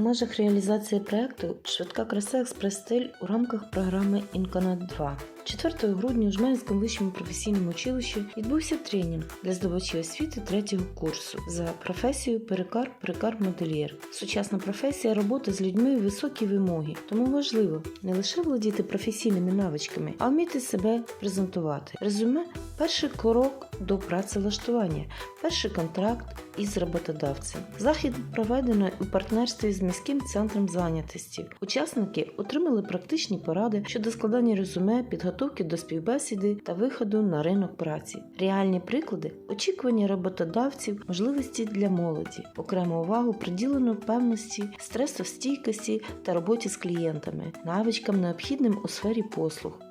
У межах реалізації проекту Швидка краса експрес-стиль у рамках програми Інканат 2. 4 грудня у Жмеринському вищому професійному училищі відбувся тренінг для здобувачів освіти третього курсу за професією перекар перекар модельєр Сучасна професія роботи з людьми високі вимоги, тому важливо не лише володіти професійними навичками, а вміти себе презентувати. Резюме перший крок до працевлаштування, перший контракт із роботодавцем. Захід проведено у партнерстві з міським центром зайнятості. Учасники отримали практичні поради щодо складання резюме, підготовки до співбесіди та виходу на ринок праці. Реальні приклади очікування роботодавців, можливості для молоді. Окрему увагу приділено певності, стресостійкості та роботі з клієнтами, навичкам необхідним у сфері послуг.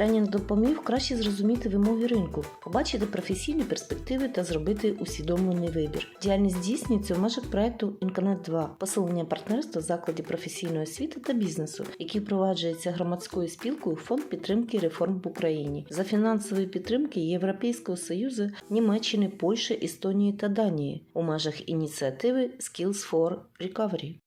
Тренінг допоміг краще зрозуміти вимоги ринку, побачити професійні перспективи та зробити усвідомлений вибір. Діяльність здійснюється в межах проекту Інканат 2 посилення партнерства в закладі професійної освіти та бізнесу, який впроваджується громадською спілкою Фонд підтримки реформ в Україні за фінансової підтримки Європейського союзу, Німеччини, Польщі, Естонії та Данії у межах ініціативи Skills for Recovery.